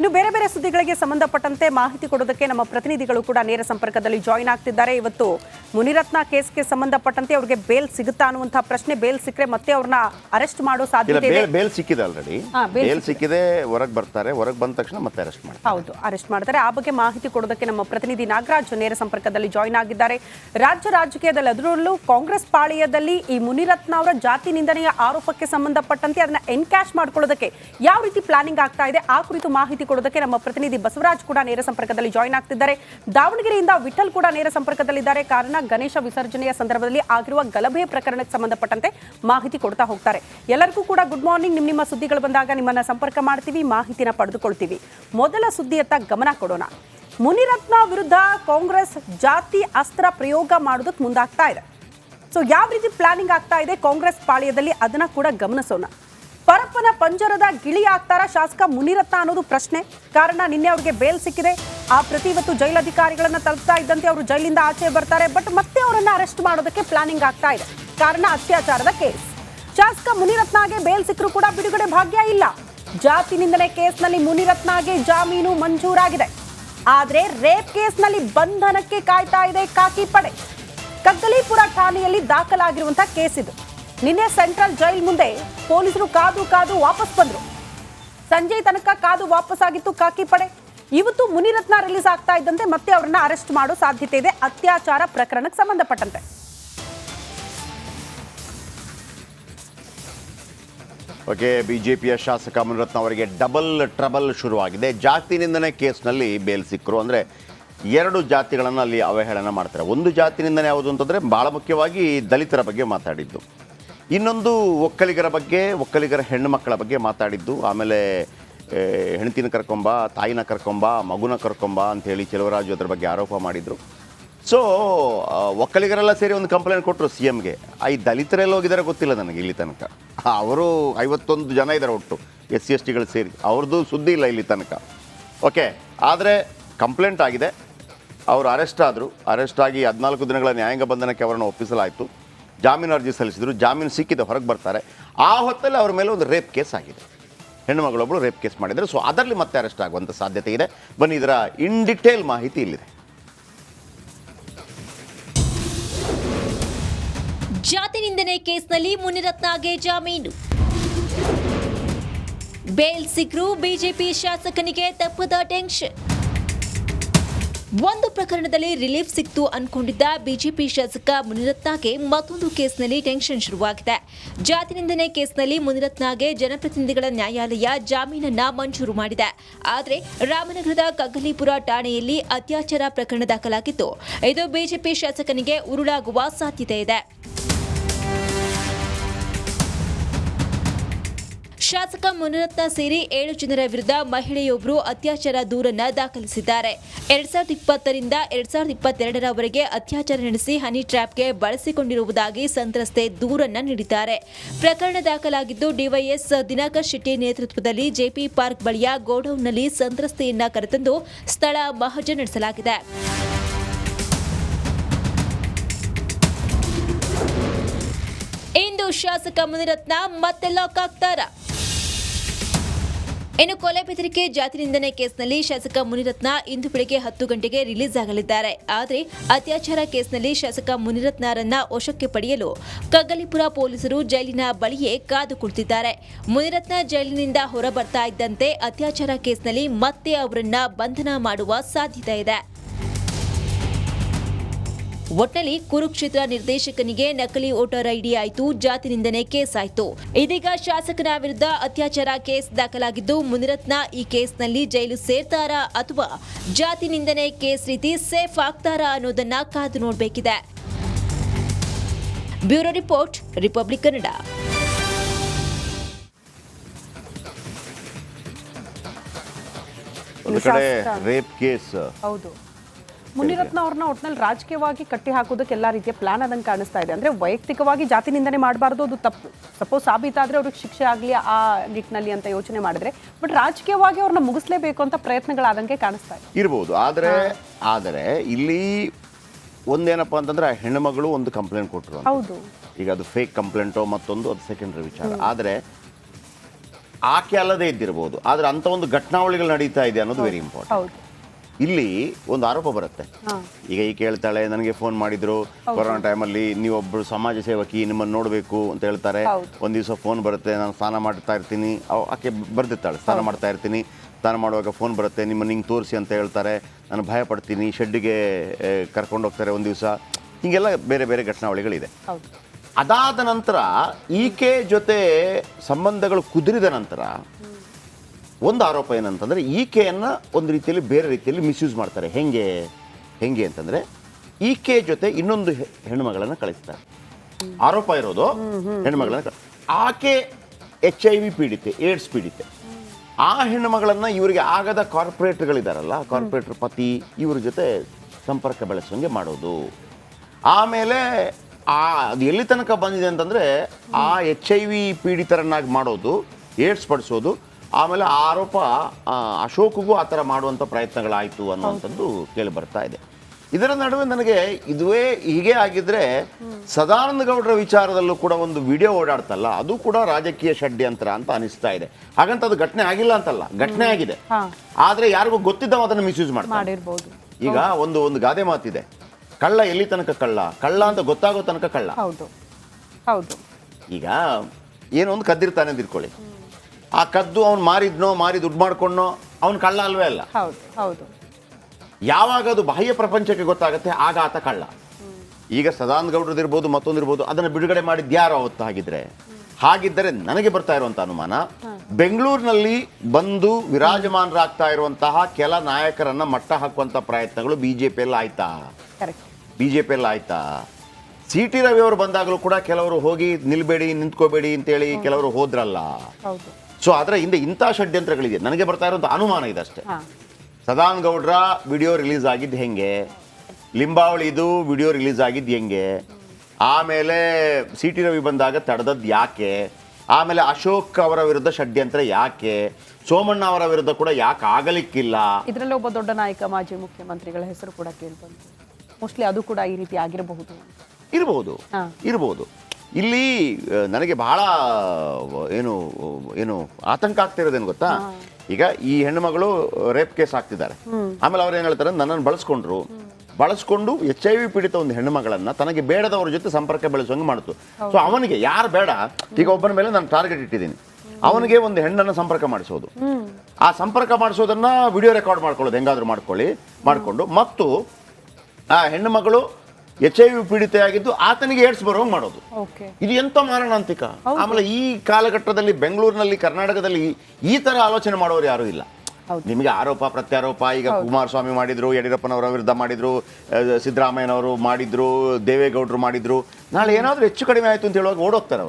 ಇನ್ನು ಬೇರೆ ಬೇರೆ ಸುದ್ದಿಗಳಿಗೆ ಸಂಬಂಧಪಟ್ಟಂತೆ ಮಾಹಿತಿ ಕೊಡೋದಕ್ಕೆ ನಮ್ಮ ಪ್ರತಿನಿಧಿಗಳು ಕೂಡ ನೇರ ಸಂಪರ್ಕದಲ್ಲಿ ಜಾಯಿನ್ ಆಗ್ತಿದ್ದಾರೆ. ಇವತ್ತು ಮುನಿರತ್ನ ಕೇಸ್ಗೆ ಸಂಬಂಧಪಟ್ಟಂತೆ ಅವ್ರಿಗೆ ಬೇಲ್ ಸಿಗುತ್ತಾ ಅನ್ನುವಂತಹ ಪ್ರಶ್ನೆ ಬೇಲ್ ಸಿಕ್ಕರೆ ಮತ್ತೆ ಅವ್ರನ್ನ ಅರೆಸ್ಟ್ ಮಾಡೋ ಸಾಧ್ಯತೆ ಇದೆ. ಬೇಲ್ ಬೇಲ್ ಸಿಕ್ಕಿದೆ ಆಲ್ರೆಡಿ ಬೇಲ್ ಸಿಕ್ಕಿದೆ. ಹೊರಗೆ ಬರ್ತಾರೆ ಹೊರಗೆ ಬಂದ ತಕ್ಷಣ ಮತ್ತೆ ಅರೆಸ್ಟ್ ಮಾಡ್ತಾರೆ. ಹೌದು ಅರೆಸ್ಟ್ ಮಾಡ್ತಾರೆ. ಆ ಬಗ್ಗೆ ಮಾಹಿತಿ ಕೊಡೋದಕ್ಕೆ ನಮ್ಮ ಪ್ರತಿನಿಧಿ ನಾಗರಾಜ್ ನೇರ ಸಂಪರ್ಕದಲ್ಲಿ ಜಾಯಿನ್ ಆಗಿದ್ದಾರೆ. ರಾಜ್ಯ ರಾಜಕೀಯದಲ್ಲಿ ಅದರಲ್ಲೂ ಕಾಂಗ್ರೆಸ್ ಪಾಳೆಯದಲ್ಲಿ ಈ ಮುನಿರತ್ನ ಅವರ ಜಾತಿ ನಿಂದನೆಯ ಆರೋಪಕ್ಕೆ ಸಂಬಂಧಪಟ್ಟಂತೆ ಅದನ್ನ ಎನ್ಕ್ಯಾಶ್ ಮಾಡ್ಕೊಳ್ಳೋದಕ್ಕೆ ಯಾವ ರೀತಿ ಪ್ಲಾನಿಂಗ್ ಆಗ್ತಾ ಇದೆ ಆ ಕುರಿತು ಮಾಹಿತಿ ಕೊಡೋದಕ್ಕೆ ನಮ್ಮ ಪ್ರತಿನಿಧಿ ಬಸವರಾಜ್ ಕೂಡ ನೇರ ಸಂಪರ್ಕದಲ್ಲಿ ಜಾಯಿನ್ ಆಗ್ತಿದ್ದಾರೆ. ದಾವಣಗೆರೆಯಿಂದ ವಿಠಲ್ ಕೂಡ ನೇರ ಸಂಪರ್ಕದಲ್ಲಿದ್ದಾರೆ. ಕಾರಣ ಗಣೇಶ ವಿಸರ್ಜನೆಯ ಸಂದರ್ಭದಲ್ಲಿ ಆಗಿರುವ ಗಲಭೆ ಪ್ರಕರಣಕ್ಕೆ ಸಂಬಂಧಪಟ್ಟಂತೆ ಮಾಹಿತಿ ಕೊಡ್ತಾ ಹೋಗ್ತಾರೆ. ಎಲ್ಲರಿಗೂ ಕೂಡ ಗುಡ್ ಮಾರ್ನಿಂಗ್ ನಿಮ್ಮ ನಿಮ್ಮ ಸುದ್ದಿಗಳು ಬಂದಾಗ ನಿಮ್ಮನ್ನ ಸಂಪರ್ಕ ಮಾಡ್ತೀವಿ, ಮಾಹಿತಿನ ಪಡೆದುಕೊಳ್ತೀವಿ. ಮೊದಲ ಸುದ್ದಿಯತ್ತ ಗಮನ ಕೊಡೋಣ. ಮುನಿರತ್ನ ವಿರುದ್ಧ ಕಾಂಗ್ರೆಸ್ ಜಾತಿ ಅಸ್ತ್ರ ಪ್ರಯೋಗ ಮಾಡೋದಕ್ಕೆ ಮುಂದಾಗ್ತಾ ಇದೆ. ಸೊ ಯಾವ ರೀತಿ ಪ್ಲಾನಿಂಗ್ ಆಗ್ತಾ ಇದೆ ಕಾಂಗ್ರೆಸ್ ಪಾಳ್ಯದಲ್ಲಿ? ಅದನ್ನ ಕೂಡ ಗಮನಿಸೋಣ. ಪರಪ್ಪನ ಪಂಜರದ ಗಿಳಿ ಆಗ್ತಾರ ಶಾಸಕ ಮುನಿರತ್ನ ಅನ್ನೋದು ಪ್ರಶ್ನೆ. ಕಾರಣ ನಿನ್ನೆ ಅವ್ರಿಗೆ ಬೇಲ್ ಸಿಕ್ಕಿದೆ. ಆ ಪ್ರತಿ ಇವತ್ತು ಜೈಲಧಿಕಾರಿಗಳನ್ನ ತಲುಪ್ತಾ ಇದ್ದಂತೆ ಅವರು ಜೈಲಿಂದ ಆಚೆ ಬರ್ತಾರೆ. ಬಟ್ ಮತ್ತೆ ಅವರನ್ನ ಅರೆಸ್ಟ್ ಮಾಡೋದಕ್ಕೆ ಪ್ಲಾನಿಂಗ್ ಆಗ್ತಾ ಇದೆ. ಕಾರಣ ಅತ್ಯಾಚಾರದ ಕೇಸ್. ಶಾಸಕ ಮುನಿರತ್ನಗೆ ಬೇಲ್ ಸಿಕ್ಕರೂ ಕೂಡ ಬಿಡುಗಡೆ ಭಾಗ್ಯ ಇಲ್ಲ. ಜಾತಿ ನಿಂದನೆ ಕೇಸ್ನಲ್ಲಿ ಮುನಿರತ್ನಗೆ ಜಾಮೀನು ಮಂಜೂರಾಗಿದೆ. ಆದ್ರೆ ರೇಪ್ ಕೇಸ್ನಲ್ಲಿ ಬಂಧನಕ್ಕೆ ಕಾಯ್ತಾ ಇದೆ ಕಾಕಿ ಪಡೆ. ಕಗ್ಗಲೀಪುರ ಠಾಣೆಯಲ್ಲಿ ದಾಖಲಾಗಿರುವಂತಹ ಕೇಸ್ ಇದು ನಿನ್ನೆ ಸೆಂಟ್ರಲ್ ಜೈಲ್ ಮುಂದೆ ಪೊಲೀಸರು ಕಾದು ಕಾದು ವಾಪಸ್ ಬಂದರು. ಸಂಜೆ ತನಕ ಕಾದು ವಾಪಸ್ ಆಗಿತ್ತು ಕಾಕಿ ಪಡೆ. ಇವತ್ತು ಮುನಿರತ್ನ ರಿಲೀಸ್ ಆಗ್ತಾ ಇದ್ದಂತೆ ಮತ್ತೆ ಅವರನ್ನ ಅರೆಸ್ಟ್ ಮಾಡೋ ಸಾಧ್ಯತೆ ಇದೆ. ಅತ್ಯಾಚಾರ ಪ್ರಕರಣಕ್ಕೆ ಸಂಬಂಧಪಟ್ಟಂತೆ. ಓಕೆ, ಬಿಜೆಪಿಯ ಶಾಸಕ ಮುನಿರತ್ನ ಅವರಿಗೆ ಡಬಲ್ ಟ್ರಬಲ್ ಶುರುವಾಗಿದೆ. ಜಾತಿ ನಿಂದನೆ ಕೇಸ್ನಲ್ಲಿ ಬೇಲ್ ಸಿಕ್ಕರು. ಅಂದರೆ ಎರಡು ಜಾತಿಗಳನ್ನು ಅಲ್ಲಿ ಅವಹೇಳನ ಮಾಡ್ತಾರೆ. ಒಂದು ಜಾತಿ ನಿಂದನೆ ಯಾವುದು ಅಂತಂದರೆ ಭಾಳ ಮುಖ್ಯವಾಗಿ ದಲಿತರ ಬಗ್ಗೆ ಮಾತಾಡಿದ್ದು. ಇನ್ನೊಂದು ಒಕ್ಕಲಿಗರ ಬಗ್ಗೆ, ಒಕ್ಕಲಿಗರ ಹೆಣ್ಣು ಮಕ್ಕಳ ಬಗ್ಗೆ ಮಾತಾಡಿದ್ದು. ಆಮೇಲೆ ಹೆಣ್ತಿನ ಕರ್ಕೊಂಬ, ತಾಯಿನ ಕರ್ಕೊಂಬ, ಮಗುನ ಕರ್ಕೊಂಬ ಅಂತೇಳಿ ಚೆಲುವರಾಜು ಅದರ ಬಗ್ಗೆ ಆರೋಪ ಮಾಡಿದರು. ಸೊ ಒಕ್ಕಲಿಗರೆಲ್ಲ ಸೇರಿ ಒಂದು ಕಂಪ್ಲೇಂಟ್ ಕೊಟ್ಟರು ಸಿ ಎಮ್ಗೆ. ಈ ದಲಿತರೆಲ್ಲ ಹೋಗಿದ್ದಾರೆ ಗೊತ್ತಿಲ್ಲ ನನಗೆ ಇಲ್ಲಿ ತನಕ. ಅವರು ಐವತ್ತೊಂದು ಜನ ಇದ್ದಾರೆ ಒಟ್ಟು, ಎಸ್ ಸಿ ಎಸ್ ಟಿಗಳು ಸೇರಿ. ಅವ್ರದ್ದು ಸುದ್ದಿ ಇಲ್ಲ ಇಲ್ಲಿ ತನಕ. ಓಕೆ ಆದರೆ ಕಂಪ್ಲೇಂಟ್ ಆಗಿದೆ. ಅವರು ಅರೆಸ್ಟ್ ಆದರು. ಅರೆಸ್ಟ್ ಆಗಿ ಹದಿನಾಲ್ಕು ದಿನಗಳ ನ್ಯಾಯಾಂಗ ಬಂಧನಕ್ಕೆ ಅವರನ್ನು ಒಪ್ಪಿಸಲಾಯಿತು. ಜಾಮೀನು ಅರ್ಜಿ ಸಲ್ಲಿಸಿದ್ರು, ಜಾಮೀನು ಸಿಕ್ಕಿದೆ, ಹೊರಗೆ ಬರ್ತಾರೆ. ಆ ಹೊತ್ತಲ್ಲಿ ಅವ್ರ ಮೇಲೆ ಒಂದು ರೇಪ್ ಕೇಸ್ ಆಗಿದೆ. ಹೆಣ್ಣು ಮಗಳೊಬ್ಬಳು ರೇಪ್ ಕೇಸ್ ಮಾಡಿದ್ದಾರೆ ಸೊ ಅದರಲ್ಲಿ ಮತ್ತೆ ಅರೆಸ್ಟ್ ಆಗುವಂಥ ಸಾಧ್ಯತೆ ಇದೆ. ಬನ್ನಿ, ಇದರ ಇನ್ ಡಿಟೇಲ್ ಮಾಹಿತಿ ಇಲ್ಲಿದೆ. ಜಾತಿ ನಿಂದನೆ ಕೇಸ್ನಲ್ಲಿ ಮುನಿರತ್ನಗೆ ಜಾಮೀನು. ಬೇಲ್ ಸಿಕ್ರು, ಬಿಜೆಪಿ ಶಾಸಕನಿಗೆ ತಪ್ಪದ ಟೆನ್ಷನ್. ಒಂದು ಪ್ರಕರಣದಲ್ಲಿ ರಿಲೀಫ್ ಸಿಕ್ತು ಅನ್ಕೊಂಡಿದ್ದ ಬಿಜೆಪಿ ಶಾಸಕ ಮುನಿರತ್ನಗೆ ಮತ್ತೊಂದು ಕೇಸ್ನಲ್ಲಿ ಟೆನ್ಷನ್ ಶುರುವಾಗಿದೆ. ಜಾತಿ ನಿಂದನೆ ಕೇಸ್ನಲ್ಲಿ ಮುನಿರತ್ನಗೆ ಜನಪ್ರತಿನಿಧಿಗಳ ನ್ಯಾಯಾಲಯ ಜಾಮೀನನ್ನ ಮಂಜೂರು ಮಾಡಿದೆ. ಆದರೆ ರಾಮನಗರದ ಕಗ್ಗಲೀಪುರ ಠಾಣೆಯಲ್ಲಿ ಅತ್ಯಾಚಾರ ಪ್ರಕರಣ ದಾಖಲಾಗಿದ್ದು ಇದು ಬಿಜೆಪಿ ಶಾಸಕನಿಗೆ ಉರುಳಾಗುವ ಸಾಧ್ಯತೆ ಇದೆ. ಶಾಸಕ ಮುನಿರತ್ನ ಸೇರಿ ಏಳು ಜನರ ವಿರುದ್ಧ ಮಹಿಳೆಯೊಬ್ಬರು ಅತ್ಯಾಚಾರ ದೂರನ್ನ ದಾಖಲಿಸಿದ್ದಾರೆ. ಎರಡ್ ಸಾವಿರದ ಇಪ್ಪತ್ತರಿಂದ ಎರಡ್ ಸಾವಿರದ ಇಪ್ಪತ್ತೆರಡರವರೆಗೆ ಅತ್ಯಾಚಾರ ನಡೆಸಿ ಹನಿ ಟ್ರ್ಯಾಪ್ಗೆ ಬಳಸಿಕೊಂಡಿರುವುದಾಗಿ ಸಂತ್ರಸ್ತೆ ದೂರನ್ನ ನೀಡಿದ್ದಾರೆ. ಪ್ರಕರಣ ದಾಖಲಾಗಿದ್ದು ಡಿವೈಎಸ್ ದಿನಾಕರ್ ಶೆಟ್ಟಿ ನೇತೃತ್ವದಲ್ಲಿ ಜೆಪಿ ಪಾರ್ಕ್ ಬಳಿಯ ಗೋಡೌನ್ನಲ್ಲಿ ಸಂತ್ರಸ್ತೆಯನ್ನ ಕರೆತಂದು ಸ್ಥಳ ಮಹಜ ನಡೆಸಲಾಗಿದೆ. ಇಂದು ಶಾಸಕ ಮುನಿರತ್ನ ಮತ್ತೆ ಲಾಕ್ ಆಗ್ತಾರ ಇನ್ನು ಕೊಲೆ ಬೆದರಿಕೆ ಜಾತಿ ನಿಂದನೆ ಕೇಸ್ನಲ್ಲಿ ಶಾಸಕ ಮುನಿರತ್ನ ಇಂದು ಬೆಳಗ್ಗೆ ಹತ್ತು ಗಂಟೆಗೆ ರಿಲೀಸ್ ಆಗಲಿದ್ದಾರೆ. ಆದರೆ ಅತ್ಯಾಚಾರ ಕೇಸ್ನಲ್ಲಿ ಶಾಸಕ ಮುನಿರತ್ನರನ್ನ ವಶಕ್ಕೆ ಪಡೆಯಲು ಕಗ್ಗಲಿಪುರ ಪೊಲೀಸರು ಜೈಲಿನ ಬಳಿಯೇ ಕಾದು ಕುಳಿತಿದ್ದಾರೆ. ಮುನಿರತ್ನ ಜೈಲಿನಿಂದ ಹೊರಬರ್ತಾ ಇದ್ದಂತೆ ಅತ್ಯಾಚಾರ ಕೇಸ್ನಲ್ಲಿ ಮತ್ತೆ ಅವರನ್ನ ಬಂಧನ ಮಾಡುವ ಸಾಧ್ಯತೆ ಇದೆ. ಒಟ್ನಲ್ಲಿ ಕುರುಕ್ಷೇತ್ರ ನಿರ್ದೇಶಕನಿಗೆ ನಕಲಿ ವೋಟರ್ ಐಡಿ ಆಯಿತು ಜಾತಿ ನಿಂದನೆ ಕೇಸ್ ಆಯಿತು. ಇದೀಗ ಶಾಸಕನ ವಿರುದ್ಧ ಅತ್ಯಾಚಾರ ಕೇಸ್ ದಾಖಲಾಗಿದ್ದು ಮುನಿರತ್ನ ಈ ಕೇಸ್ನಲ್ಲಿ ಜೈಲು ಸೇರ್ತಾರಾ ಅಥವಾ ಜಾತಿ ನಿಂದನೆ ಕೇಸ್ ರೀತಿ ಸೇಫ್ ಆಗ್ತಾರಾ ಅನ್ನೋದನ್ನ ಕಾದು ನೋಡಬೇಕಿದೆ. Bureau report Republic Kannada. ಒಂದು ಕಡೆ ರೇಪ್ ಕೇಸ್. ಹೌದು. ಮುನಿರತ್ನ ಅವ್ರನ್ನ ಒಟ್ನಲ್ಲಿ ರಾಜಕೀಯವಾಗಿ ಕಟ್ಟಿ ಹಾಕೋದಕ್ಕೆ ಎಲ್ಲಾ ರೀತಿಯ ಪ್ಲಾನ್ ಆದಂಗೆ ಕಾಣಿಸ್ತಾ ಇದೆ. ಅಂದ್ರೆ ವೈಯಕ್ತಿಕವಾಗಿ ಜಾತಿ ನಿಂದನೆ ಮಾಡಬಾರ್ದು ಅದು ತಪ್ಪು. ಸಪೋಸ್ ಸಾಬೀತಾದ್ರೆ ಅವ್ರಿಗೆ ಶಿಕ್ಷೆ ಆಗಲಿ ಆ ನಿಟ್ಟಿನಲ್ಲಿ ಅಂತ ಯೋಚನೆ ಮಾಡಿದ್ರೆ ಬಟ್ ರಾಜಕೀಯವಾಗಿ ಅವ್ರನ್ನ ಮುಗಿಸ್ಲೇಬೇಕು ಅಂತ ಪ್ರಯತ್ನಗಳಾದಂಗೆ ಕಾಣಿಸ್ತಾ ಇದೆ. ಇರ್ಬೋದು. ಆದ್ರೆ ಆದರೆ ಇಲ್ಲಿ ಒಂದೇನಪ್ಪ ಅಂತಂದ್ರೆ ಆ ಹೆಣ್ಣುಮಗಳು ಒಂದು ಕಂಪ್ಲೇಂಟ್ ಕೊಟ್ಟರು ಹೌದು. ಈಗ ಅದು ಫೇಕ್ ಕಂಪ್ಲೇಂಟೋ ಮತ್ತೊಂದು ಅದು ಸೆಕೆಂಡ್ರಿ ವಿಚಾರ. ಆದರೆ ಆಕೆ ಅಲ್ಲದೆ ಇದ್ದಿರಬಹುದು ಆದ್ರೆ ಅಂತ ಒಂದು ಘಟನಾವಳಿಗಳು ನಡೀತಾ ಇದೆ ಅನ್ನೋದು ವೆರಿ ಇಂಪಾರ್ಟೆಂಟ್ ಹೌದು. ಇಲ್ಲಿ ಒಂದು ಆರೋಪ ಬರುತ್ತೆ. ಈಗ ಈ ಕೇಳ್ತಾಳೆ ನನಗೆ ಫೋನ್ ಮಾಡಿದ್ರು. ಕೊರೋನಾ ಟೈಮಲ್ಲಿ ನೀವೊಬ್ರು ಸಮಾಜ ಸೇವಕಿ ನಿಮ್ಮನ್ನು ನೋಡಬೇಕು ಅಂತ ಹೇಳ್ತಾರೆ. ಒಂದು ದಿವಸ ಫೋನ್ ಬರುತ್ತೆ ನಾನು ಸ್ನಾನ ಮಾಡ್ತಾ ಇರ್ತೀನಿ. ಆಕೆ ಬರ್ದಿರ್ತಾಳೆ ಸ್ನಾನ ಮಾಡ್ತಾ ಇರ್ತೀನಿ. ಸ್ನಾನ ಮಾಡುವಾಗ ಫೋನ್ ಬರುತ್ತೆ ನಿಮ್ಮನ್ನು ಹಿಂಗೆ ತೋರಿಸಿ ಅಂತ ಹೇಳ್ತಾರೆ. ನಾನು ಭಯ ಪಡ್ತೀನಿ ಶೆಡ್ಡಿಗೆ ಕರ್ಕೊಂಡು ಹೋಗ್ತಾರೆ ಒಂದು ದಿವಸ. ಹೀಗೆಲ್ಲ ಬೇರೆ ಬೇರೆ ಘಟನಾವಳಿಗಳಿದೆ. ಅದಾದ ನಂತರ ಈಕೆ ಜೊತೆ ಸಂಬಂಧಗಳು ಕುದುರಿದ ನಂತರ ಒಂದು ಆರೋಪ ಏನಂತಂದ್ರೆ, ಈಕೆಯನ್ನು ಒಂದು ರೀತಿಯಲ್ಲಿ ಬೇರೆ ರೀತಿಯಲ್ಲಿ ಮಿಸ್ಯೂಸ್ ಮಾಡ್ತಾರೆ. ಹೆಂಗೆ ಹೆಂಗೆ ಅಂತಂದರೆ, ಈಕೆ ಜೊತೆ ಇನ್ನೊಂದು ಹೆಣ್ಮಗಳನ್ನು ಕಳಿಸ್ತಾರೆ. ಆರೋಪ ಇರೋದು ಹೆಣ್ಮಗಳನ್ನ ಆಕೆ ಎಚ್ ಐ ವಿ ಪೀಡಿತೆ ಏಡ್ಸ್ ಪೀಡಿತೆ. ಆ ಹೆಣ್ಮಗಳನ್ನು ಇವರಿಗೆ ಆಗದ ಕಾರ್ಪೊರೇಟ್ಗಳಿದಾರಲ್ಲ ಕಾರ್ಪೊರೇಟರ್ ಪತಿ ಇವ್ರ ಜೊತೆ ಸಂಪರ್ಕ ಬೆಳೆಸೋಂಗೆ ಮಾಡೋದು. ಆಮೇಲೆ ಆ, ಅದು ಎಲ್ಲಿ ತನಕ ಬಂದಿದೆ ಅಂತಂದರೆ, ಆ ಎಚ್ ಐ ವಿ ಪೀಡಿತರನ್ನಾಗಿ ಮಾಡೋದು ಏಡ್ಸ್ ಪಡಿಸೋದು ಆಮೇಲೆ ಆ ಆರೋಪ ಅಶೋಕ್ಗೂ ಆ ಥರ ಮಾಡುವಂಥ ಪ್ರಯತ್ನಗಳಾಯಿತು ಅನ್ನುವಂಥದ್ದು ಕೇಳಿ ಬರ್ತಾ ಇದೆ. ಇದರ ನಡುವೆ ನನಗೆ ಇದುವೇ ಹೀಗೆ ಆಗಿದ್ರೆ ಸದಾನಂದ ಗೌಡರ ವಿಚಾರದಲ್ಲೂ ಕೂಡ ಒಂದು ವಿಡಿಯೋ ಓಡಾಡ್ತಲ್ಲ ಅದು ಕೂಡ ರಾಜಕೀಯ ಷಡ್ಯಂತ್ರ ಅಂತ ಅನಿಸ್ತಾ ಇದೆ. ಹಾಗಂತ ಅದು ಘಟನೆ ಆಗಿಲ್ಲ ಅಂತಲ್ಲ ಘಟನೆ ಆಗಿದೆ. ಆದರೆ ಯಾರಿಗೂ ಗೊತ್ತಿದ್ದವ ಅದನ್ನು ಮಿಸ್ಯೂಸ್ ಮಾಡ್ತಾರೆ ಈಗ ಒಂದು ಒಂದು ಗಾದೆ ಮಾತಿದೆ. ಕಳ್ಳ ಎಲ್ಲಿ ತನಕ ಕಳ್ಳ? ಕಳ್ಳ ಅಂತ ಗೊತ್ತಾಗೋ ತನಕ ಕಳ್ಳ. ಹೌದು. ಹೌದು. ಈಗ ಏನೋ ಒಂದು ಕದ್ದಿರ್ತಾನೆ ಅಂತ ಇಟ್ಕೊಳ್ಳಿ ಆ ಕದ್ದು ಅವ್ನು ಮಾರಿದ್ನೋ ಮಾರಿ ದುಡ್ಡು ಮಾಡ್ಕೊಂಡೋ ಅವ್ನು ಕಳ್ಳ ಅಲ್ವೇ ಅಲ್ಲ. ಹೌದು ಹೌದು. ಯಾವಾಗ ಅದು ಬಾಹ್ಯ ಪ್ರಪಂಚಕ್ಕೆ ಗೊತ್ತಾಗುತ್ತೆ ಆಗ ಆತ ಕಳ್ಳ. ಈಗ ಸದಾನಂದ ಗೌಡ್ರದಿರ್ಬೋದು ಮತ್ತೊಂದಿರ್ಬೋದು ಅದನ್ನು ಬಿಡುಗಡೆ ಮಾಡಿದ್ದು ಯಾರು ಅವತ್ತು ಹಾಗಿದ್ರೆ? ಹಾಗಿದ್ದರೆ ನನಗೆ ಬರ್ತಾ ಇರುವಂಥ ಅನುಮಾನ ಬೆಂಗಳೂರಿನಲ್ಲಿ ಬಂದು ವಿರಾಜಮಾನರಾಗ್ತಾ ಇರುವಂತಹ ಕೆಲ ನಾಯಕರನ್ನ ಮಟ್ಟ ಹಾಕುವಂಥ ಪ್ರಯತ್ನಗಳು ಬಿ ಜೆ ಪಿಯಲ್ಲಿ ಆಯ್ತಾ? ಬಿ ಜೆ ಪಿಯಲ್ಲಿ ಆಯ್ತಾ? ಸಿ ಟಿ ರವಿ ಅವರು ಬಂದಾಗಲೂ ಕೂಡ ಕೆಲವರು ಹೋಗಿ ನಿಲ್ಬೇಡಿ ನಿಂತ್ಕೋಬೇಡಿ ಅಂತೇಳಿ ಕೆಲವರು ಹೋದ್ರಲ್ಲ. ಹೌದು. ಸೊ ಅದರ ಹಿಂದೆ ಇಂಥ ಷಡ್ಯಂತ್ರಗಳಿದೆ. ನನಗೆ ಬರ್ತಾ ಇರೋಂಥ ಅನುಮಾನ ಇದೆ ಅಷ್ಟೇ. ಸದಾನ್ ಗೌಡ್ರ ವಿಡಿಯೋ ರಿಲೀಸ್ ಆಗಿದ್ದು ಹೆಂಗೆ? ಲಿಂಬಾವಳಿದು ವಿಡಿಯೋ ರಿಲೀಸ್ ಆಗಿದ್ದು ಹೆಂಗೆ? ಆಮೇಲೆ ಸಿ ಟಿ ರವಿ ಬಂದಾಗ ತಡೆದದ್ದು ಯಾಕೆ? ಆಮೇಲೆ ಅಶೋಕ್ ಅವರ ವಿರುದ್ಧ ಷಡ್ಯಂತ್ರ ಯಾಕೆ? ಸೋಮಣ್ಣ ಅವರ ವಿರುದ್ಧ ಕೂಡ ಯಾಕೆ ಆಗಲಿಕ್ಕಿಲ್ಲ? ಇದರಲ್ಲಿ ಒಬ್ಬ ದೊಡ್ಡ ನಾಯಕ ಮಾಜಿ ಮುಖ್ಯಮಂತ್ರಿಗಳ ಹೆಸರು ಕೂಡ ಕೇಳ್ಬಂತು. ಮೋಸ್ಟ್ಲಿ ಅದು ಕೂಡ ಈ ರೀತಿ ಆಗಿರಬಹುದು ಇರಬಹುದು. ಇರಬಹುದು ಇಲ್ಲಿ ನನಗೆ ಬಹಳ ಏನು ಏನು ಆತಂಕ ಆಗ್ತಿರೋದೇನು ಗೊತ್ತಾ? ಈಗ ಈ ಹೆಣ್ಣುಮಗಳು ರೇಪ್ ಕೇಸ್ ಆಗ್ತಿದ್ದಾರೆ ಆಮೇಲೆ ಅವ್ರು ಏನು ಹೇಳ್ತಾರೆ? ನನ್ನನ್ನು ಬಳಸ್ಕೊಂಡ್ರು. ಬಳಸ್ಕೊಂಡು ಎಚ್ ಐ ವಿ ಪೀಡಿತ ಒಂದು ಹೆಣ್ಣುಮಗಳನ್ನ ತನಗೆ ಬೇಡದವ್ರ ಜೊತೆ ಸಂಪರ್ಕ ಬೆಳೆಸುವಂಗೆ ಮಾಡ್ತು. ಸೊ ಅವನಿಗೆ ಯಾರು ಬೇಡ? ಈಗ ಒಬ್ಬನ ಮೇಲೆ ನಾನು ಟಾರ್ಗೆಟ್ ಇಟ್ಟಿದ್ದೀನಿ. ಅವನಿಗೆ ಒಂದು ಹೆಣ್ಣನ್ನು ಸಂಪರ್ಕ ಮಾಡಿಸೋದು. ಆ ಸಂಪರ್ಕ ಮಾಡಿಸೋದನ್ನ ವಿಡಿಯೋ ರೆಕಾರ್ಡ್ ಮಾಡ್ಕೊಳ್ಳೋದು. ಹೆಂಗಾದ್ರೂ ಮಾಡ್ಕೊಳ್ಳಿ ಮಾಡಿಕೊಂಡು. ಮತ್ತು ಆ ಹೆಣ್ಣು ಮಗಳು ಎಚ್ ಐ ವಿ ಪೀಡಿತೆಯಾಗಿದ್ದು ಆತನಿಗೆ ಏಡ್ಸ್ ಬರೋಂಗ್ ಮಾಡೋದು. ಇದು ಎಂತ ಮಾರಣಾಂತಿಕ? ಆಮೇಲೆ ಈ ಕಾಲಘಟ್ಟದಲ್ಲಿ ಬೆಂಗಳೂರಿನಲ್ಲಿ ಕರ್ನಾಟಕದಲ್ಲಿ ಈ- ತರ ಆಲೋಚನೆ ಮಾಡೋರು ಯಾರು ಇಲ್ಲ. ನಿಮಗೆ ಆರೋಪ ಪ್ರತ್ಯಾರೋಪ ಈಗ ಕುಮಾರಸ್ವಾಮಿ ಮಾಡಿದ್ರು ಯಡಿಯೂರಪ್ಪನವರ ವಿರುದ್ಧ ಮಾಡಿದ್ರು ಸಿದ್ದರಾಮಯ್ಯನವರು ಮಾಡಿದ್ರು ದೇವೇಗೌಡರು ಮಾಡಿದ್ರು. ನಾಳೆ ಏನಾದರೂ ಹೆಚ್ಚು ಕಡಿಮೆ ಆಯ್ತು ಅಂತ ಹೇಳುವಾಗ ಓಡೋಗ್ತಾರೆ ಅವರು.